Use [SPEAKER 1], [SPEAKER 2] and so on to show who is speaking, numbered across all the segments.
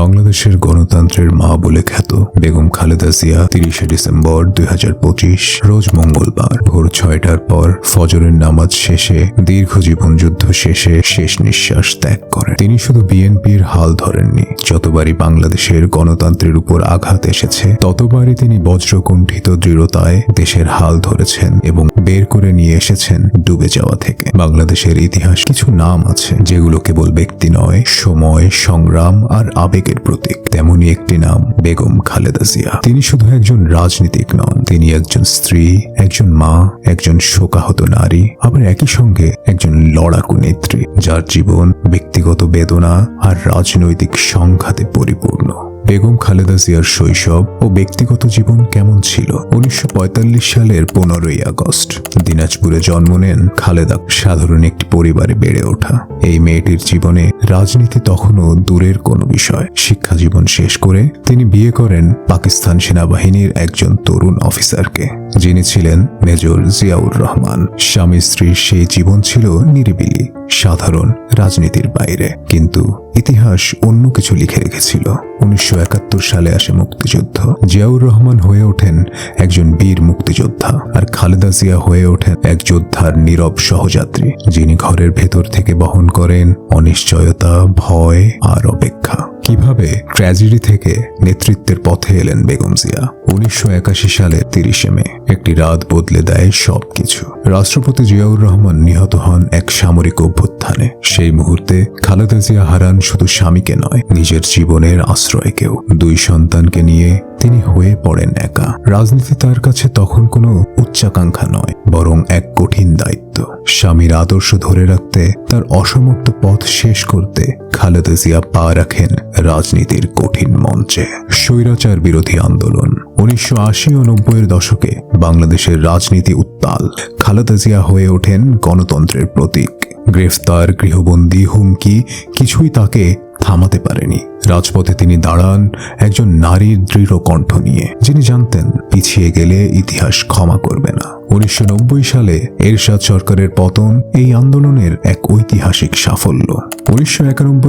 [SPEAKER 1] বাংলাদেশের গণতন্ত্রের মা বলে খ্যাত বেগম খালেদা জিয়া তিরিশে ডিসেম্বর দুই হাজার পঁচিশ, রোজ মঙ্গলবার ভোর ছয়টার পর ফজরের নামাজ শেষে, দীর্ঘ জীবন যুদ্ধ শেষে শেষ নিঃশ্বাস ত্যাগ করেন। তিনি শুধু বিএনপির হাল ধরেননি, যতবারই বাংলাদেশের গণতন্ত্রের উপর আঘাত এসেছে, ততবারই তিনি বজ্রকুণ্ঠিত দৃঢ়তায় দেশের হাল ধরেছেন এবং বের করে নিয়ে এসেছেন ডুবে যাওয়া থেকে। বাংলাদেশের ইতিহাস কিছু নাম আছে, যেগুলো কেবল ব্যক্তি নয়, সময়, সংগ্রাম আর আবেগের প্রতীক, তেমনই একটি নাম, বেগম খালেদা জিয়া। তিনি শুধু একজন রাজনীতিক নন, তিনি একজন স্ত্রী, একজন মা, একজন শোকাহত নারী, আবার একই সঙ্গে একজন লড়াকু নেত্রী, যার জীবন, ব্যক্তিগত বেদনা আর রাজনৈতিক সংঘাতে পরিপূর্ণ। বেগম খালেদা জিয়ার শৈশব ও ব্যক্তিগত জীবন কেমন ছিল? উনিশশো পঁয়তাল্লিশ সালের পনেরোই আগস্ট, দিনাজপুরে জন্ম নেন খালেদা, সাধারণ একটি পরিবারে বেড়ে ওঠা। এই মেয়েটির জীবনে রাজনীতি তখনও দূরের কোনো বিষয়। শিক্ষা জীবন শেষ করে তিনি বিয়ে করেন পাকিস্তান সেনাবাহিনীর একজন তরুণ অফিসারকে, যিনি ছিলেন মেজর জিয়াউর রহমান। স্বামী স্ত্রীর সেই জীবন ছিল নিরিবিলি। সাধারণ রাজনীতির বাইরে। কিন্তু ইতিহাস অন্য কিছু লিখে রেখেছিল। উনিশশো একাত্তর সালে আসে মুক্তিযুদ্ধ। জিয়াউর রহমান হয়ে ওঠেন একজন বীর মুক্তিযোদ্ধা আর খালেদা জিয়া হয়ে ওঠেন এক যোদ্ধার নীরব সহযাত্রী, যিনি ঘরের ভেতর থেকে বহন করেন অনিশ্চয়তা, ভয় আর অপেক্ষা। কীভাবে ট্র্যাজেডি থেকে নেতৃত্বের পথে এলেন বেগম জিয়া? উনিশশো একাশি সালে তিরিশে মে একটি রাত বদলে দেয় সবকিছু। রাষ্ট্রপতি জিয়াউর রহমান নিহত হন এক সামরিক অভ্যুত্থানে। সেই মুহূর্তে খালেদা জিয়া হারান শুধু স্বামীকে নয়, নিজের জীবনের আশ্রয়কেও। দুই সন্তানকে নিয়ে তিনি হয়ে পড়েন একা। রাজনীতি তার কাছে তখন কোনো উচ্চাকাঙ্ক্ষা নয়। বরং এক কঠিন দায়িত্ব। স্বামীর আদর্শ ধরে রাখতে, তার অসমাপ্ত পথ শেষ করতে খালেদা জিয়া পা রাখেন রাজনীতির কঠিন মঞ্চে। স্বৈরাচার বিরোধী আন্দোলন, উনিশশো আশি ও নব্বইয়ের দশকে বাংলাদেশের রাজনীতি উত্তাল, খালেদা জিয়া হয়ে ওঠেন গণতন্ত্রের প্রতীক। গ্রেফতার, গৃহবন্দী হুমকি, কিছুই তাকে থামাতে পারেনি। রাজপথে তিনি দাঁড়ান একজন নারীর দৃঢ় কণ্ঠ নিয়ে, যিনি জানতেন পিছিয়ে গেলে ইতিহাস ক্ষমা করবে না। উনিশশো সালে এরশাদ সরকারের পতন এই আন্দোলনের এক ঐতিহাসিক সাফল্য। উনিশশো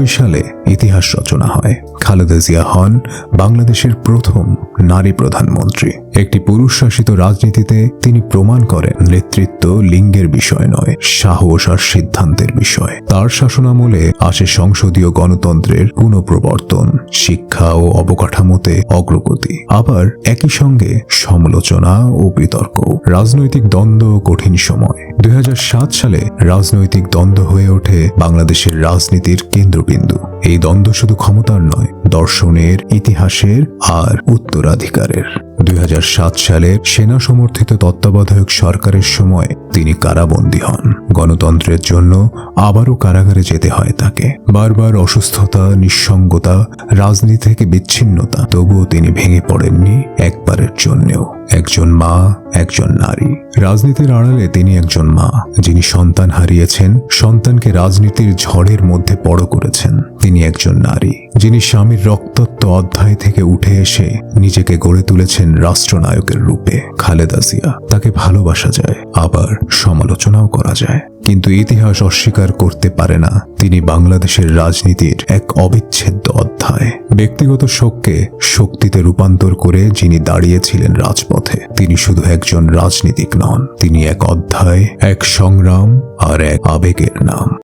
[SPEAKER 1] সালে ইতিহাস রচনা হয়। খালেদা জিয়া হন বাংলাদেশের প্রথম নারী প্রধানমন্ত্রী। একটি পুরুষ শাসিত রাজনীতিতে তিনি প্রমাণ করেন নেতৃত্ব লিঙ্গের বিষয় নয়, সাহস আর সিদ্ধান্তের বিষয়। তার শাসনামলে আসে সংসদীয় গণতন্ত্রের পুনঃপ্রবর্তন শিক্ষা ও অবকাঠামোতে অগ্রগতি, আবার একই সঙ্গে সমালোচনা ও বিতর্ক। রাজনৈতিক দ্বন্দ্ব কঠিন সময়। দুই হাজার সাত সালে রাজনৈতিক দ্বন্দ্ব হয়ে ওঠে বাংলাদেশের রাজনীতির কেন্দ্রবিন্দু। এই দ্বন্দ্ব শুধু ক্ষমতার নয়, দর্শনের, ইতিহাসের আর উত্তরাধিকারের। দুই হাজার সাত সালে সেনা সমর্থিত তত্ত্বাবধায়ক সরকারের সময় তিনি কারাবন্দী হন। গণতন্ত্রের জন্য আবারও কারাগারে যেতে হয় তাকে। বারবার অসুস্থতা, নিঃসঙ্গতা, রাজনীতি থেকে বিচ্ছিন্নতা, তবুও তিনি ভেঙে পড়েননি একবারের জন্যেও। একজন মা, একজন নারী। রাজনীতির আড়ালে তিনি একজন মা, যিনি সন্তান হারিয়েছেন, সন্তানকে রাজনীতির ঝড়ের মধ্যে বড় করেছেন। তিনি একজন নারী, যিনি স্বামীর রক্তত্ব অধ্যায় থেকে উঠে এসে নিজেকে গড়ে তুলেছেন রাষ্ট্রনায়কের রূপে, খালেদা জিয়া। তাকে ভালোবাসা যায়, আবার সমালোচনাও করা যায়। কিন্তু ইতিহাস অস্বীকার করতে পারে না, তিনি বাংলাদেশের রাজনীতির এক অবিচ্ছেদ্য অধ্যায়। ব্যক্তিগত শোককে শক্তিতে রূপান্তর করে যিনি দাঁড়িয়েছিলেন রাজপথে। তিনি শুধু একজন রাজনীতিক নন, তিনি এক অধ্যায়, এক সংগ্রাম আর এক আবেগের নাম।